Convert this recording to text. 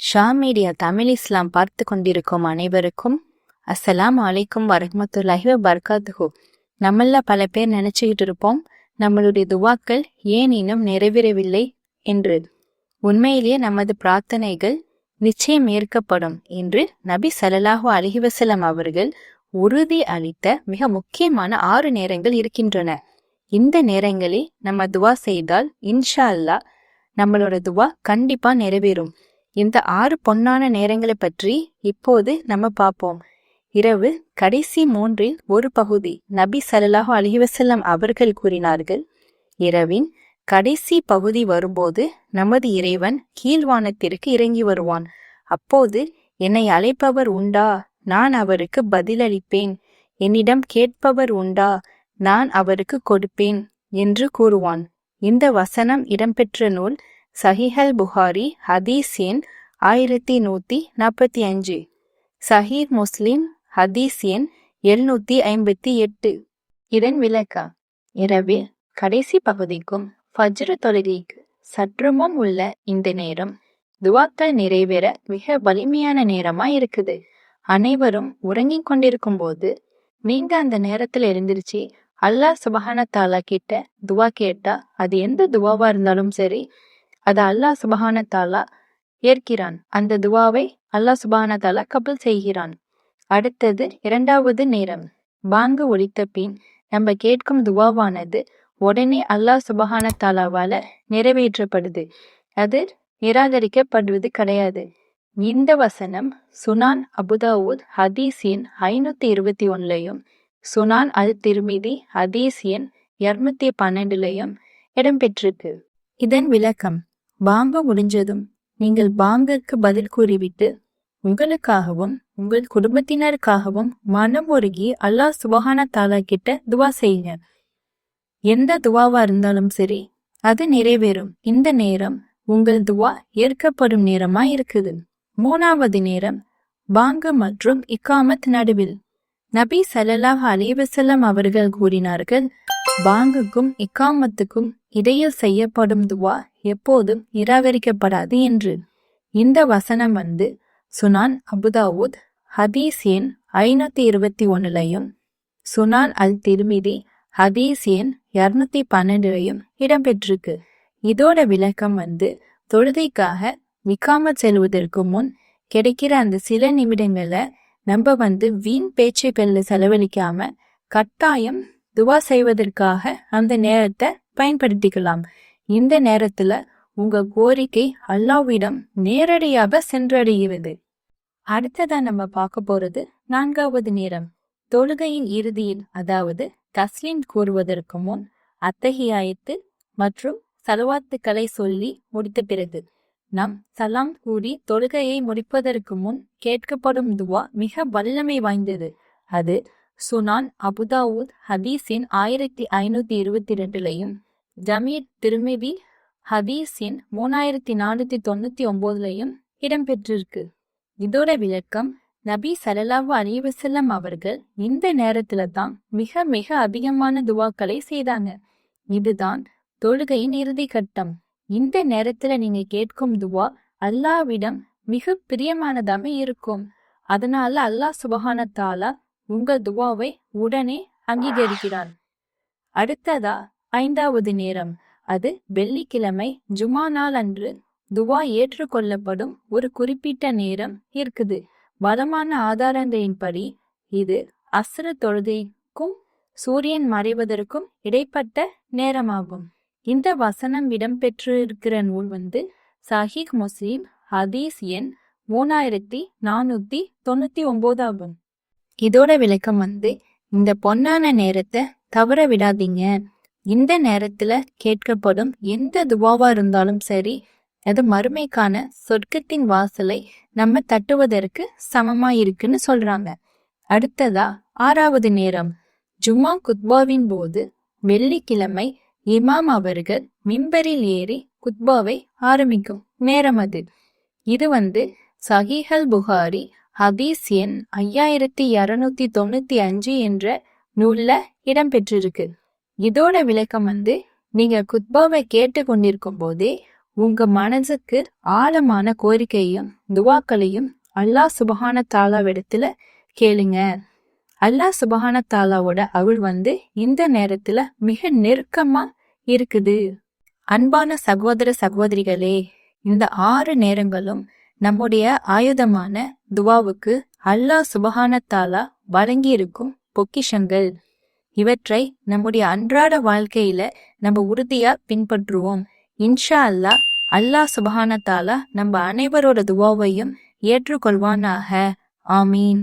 Shah media Tamil இஸ்லாம் பார்த்து கொண்டிருக்கும் அனைவருக்கும் அஸ்ஸலாம் அலைக்கும் வரமத்துல்லாஹி வபரகாத்துஹு. நம்மள பல பேர் நினைச்சுக்கிட்டு இருப்போம் நம்மளுடைய துவாக்கள் ஏன் இன்னும் நிறைவேறவில்லை என்று. உண்மையிலேயே நமது பிரார்த்தனைகள் நிச்சயம் ஏற்கப்படும் என்று நபி ஸல்லல்லாஹு அலிஹிவசலம் அவர்கள் உறுதி அளித்த மிக முக்கியமான ஆறு நேரங்கள் இருக்கின்றன. இந்த நேரங்களில் நம்ம துவா செய்தால் இன்ஷா அல்லாஹ் நம்மளோட துவா கண்டிப்பா நிறைவேறும். இந்த ஆறு பொன்னான நேரங்களை பற்றி இப்போது நம்ம பார்ப்போம். இரவு கடைசி மூன்றில் ஒரு பகுதி. நபி ஸல்லல்லாஹு அலிவசல்லம் அவர்கள் கூறினார்கள் இரவின் கடைசி பகுதி வரும்போது நமது இறைவன் கீழ்வானத்திற்கு இறங்கி வருவான். அப்போது என்னை அழைப்பவர் உண்டா? நான் அவருக்கு பதிலளிப்பேன். என்னிடம் கேட்பவர் உண்டா? நான் அவருக்கு கொடுப்பேன் என்று கூறுவான். இந்த வசனம் இடம்பெற்ற நூல் சஹிஹல் புகாரி ஹதீஸ் எண் ஆயிரத்தி நூற்றி நாற்பத்தி அஞ்சு. சஹீர் முஸ்லிம் ஹதீஸ் எண் எழுநூத்தி ஐம்பத்தி எட்டு. இதன் விளக்கா இரவில் கடைசி பகுதிக்கும் ஃபஜ்ரு தொழுகைக்கு சற்று முன் உள்ள இந்த நேரம் துவாக்கள் நிறைவேற மிக வலிமையான நேரமா இருக்குது. அனைவரும் உறங்கிக் கொண்டிருக்கும் போது நீங்க அந்த நேரத்துல எழுந்திருச்சு அல்லாஹ் சுபஹான தாலா கிட்ட துவா கேட்டா அது எந்த துவாவா இருந்தாலும் சரி அது அல்லாஹ் சுபஹான தாலா ஏற்கிறான். அந்த துவாவை அல்லாஹ் சுபஹான தாலா கபல் செய்கிறான். அடுத்தது இரண்டாவது நேரம். பாங்கு ஒலித்த பின் நம்ம கேட்கும் துவாவானது உடனே அல்லாஹ் சுபஹான தாலாவால நிறைவேற்றப்படுது. அது நிராகரிக்கப்படுவது கிடையாது. இந்த வசனம் சுனான் அபுதாவூத் ஹதீஸ் எண் ஐநூத்தி இருபத்தி ஒன்னுலையும் சுனான் அல் திருமிதி ஹதீஸ் எண் இருநூத்தி பன்னெண்டுலையும் இடம்பெற்றிருக்கு. இதன் விளக்கம் பாங்கு முடிஞ்சதும் நீங்கள் பாங்குக்கு பதில் கூறிவிட்டு உங்களுக்காகவும் உங்கள் குடும்பத்தினருக்காகவும் மனம் உருகி அல்லாஹ் சுபஹான தாலா கிட்ட துவா செய்யுங்க. எந்த துவாவா இருந்தாலும் சரி அது நிறைவேறும். இந்த நேரம் உங்கள் துவா ஏற்கப்படும் நேரமா இருக்குது. மூணாவது நேரம் பாங்கு மற்றும் இக்காமத் நடுவில். நபி சல்லாஹ் அலிவசல்லம் அவர்கள் கூறினார்கள் பாங்குக்கும் இக்காமத்துக்கும் இடையில் செய்யப்படும் துவா எப்போதும் நிராகரிக்கப்படாது என்று. இந்த வசனம் வந்து சுனான் அபுதாவுத் ஹதீஸ் எண் ஐநூத்தி இருபத்தி ஒன்னுலையும் சுனான் அல் திருமிதி ஹதீஸ் எண் இருநூத்தி பன்னெண்டுலையும் இடம்பெற்றிருக்கு. இதோட விளக்கம் வந்து தொழுகைக்காக விக்காம செல்வதற்கு முன் கிடைக்கிற அந்த சில நிமிடங்களை நம்ம வந்து வீண் பேச்சுக்களில் செலவழிக்காம கட்டாயம் துவா செய்வதற்காக அந்த நேரத்தை பயன்படுத்திக்கலாம். இந்த நேரத்துல உங்க கோரிக்கை அல்லாவிடம் நேரடியாக சென்றடைகிறது. அடுத்ததா நம்ம பார்க்க போறது நான்காவது நேரம். தொழுகையின் இறுதியில் அதாவது தஸ்லீம் கூறுவதற்கு முன் அத்தகையாயத்து மற்றும் சலவாத்துக்களை சொல்லி முடித்த பிறகு நாம் சலாம் கூறி தொழுகையை முடிப்பதற்கு முன் கேட்கப்படும் துவா மிக வல்லமை வாய்ந்தது. அது சுனான் அபுதாவுத் ஹதீஸின் ஆயிரத்தி ஐநூத்தி இருபத்தி ரெண்டுலையும் ஜமீர் திருமிதி ஹதீஸின் மூணாயிரத்தி நானூற்றி தொண்ணூற்றி ஒம்போதுலையும் இடம்பெற்றிருக்கு. இதோட விளக்கம் நபி சலலாவு அலிவசல்லம் அவர்கள் இந்த நேரத்துல தான் மிக மிக அதிகமான துவாக்களை செய்தாங்க. இதுதான் தொழுகையின் இறுதி கட்டம். இந்த நேரத்துல நீங்க கேட்கும் துவா அல்லாவிடம் மிக பிரியமானதாக இருக்கும். அதனால அல்லாஹ் சுபஹான தாலா உங்கள் துவாவை உடனே அங்கீகரிக்கிறான். அடுத்ததா ஐந்தாவது நேரம். அது வெள்ளிக்கிழமை ஜுமா நாள் அன்று. துவா ஏற்றுக்கொள்ளப்படும் ஒரு குறிப்பிட்ட நேரம் இருக்குது. பலமான ஆதாரங்களின்படி இது அஸ்ர தொழுகைக்கும் சூரியன் மறைவதற்கும் இடைப்பட்ட நேரமாகும். இந்த வசனம் இடம்பெற்றிருக்கிற நூல் வந்து சஹிக் முஸ்லீம் ஹதீஸ் எண் மூணாயிரத்தி நானூத்தி தொண்ணூத்தி ஒன்பது ஆகும் இதோட விளக்கம் வந்து இந்த பொன்னான நேரத்தை தவற விடாதீங்க இந்த நேரத்துல கேட்கப்படும் எந்த துவாவா இருந்தாலும் சரி அது மறுமைக்கான சொர்க்கத்தின் வாசலை நம்ம தட்டுவதற்கு சமமா இருக்குன்னு சொல்றாங்க. அடுத்ததா ஆறாவது நேரம். ஜும்மா குத்பாவின் போது வெள்ளிக்கிழமை இமாம் அவர்கள் மிம்பரில் ஏறி குத்பாவை ஆரம்பிக்கும் நேரம் அது. இது வந்து சஹிஹல் புகாரி ஹதீஸ் எண் ஐயாயிரத்தி இரநூத்தி தொண்ணூத்தி அஞ்சு என்ற நூல்ல இடம்பெற்றிருக்கு. இதோட விளக்கம் வந்து நீங்க குத்பாவை கேட்டு கொண்டிருக்கும் போதே உங்க மனசுக்கு ஆழமான கோரிக்கையும் துவாக்களையும் அல்லாஹ் சுபஹான தாலாவிடத்துல கேளுங்க. அல்லாஹ் சுபஹான தாலாவோட அவள் வந்து இந்த நேரத்துல மிக நெருக்கமா இருக்குது. அன்பான சகோதர சகோதரிகளே இந்த ஆறு நேரங்களும் நம்முடைய ஆயுதமான துவாவுக்கு அல்லாஹ் சுபஹான தாலா வழங்கி இருக்கும் பொக்கிஷங்கள். இவற்றை நம்முடைய அன்றாட வாழ்க்கையில நம்ம உறுதியா பின்பற்றுவோம். இன்ஷா அல்லாஹ் அல்லாஹ் சுபஹானத்தாலா நம்ம அனைவரோட துவாவையும் ஏற்றுக்கொள்வானாக. ஆமீன்.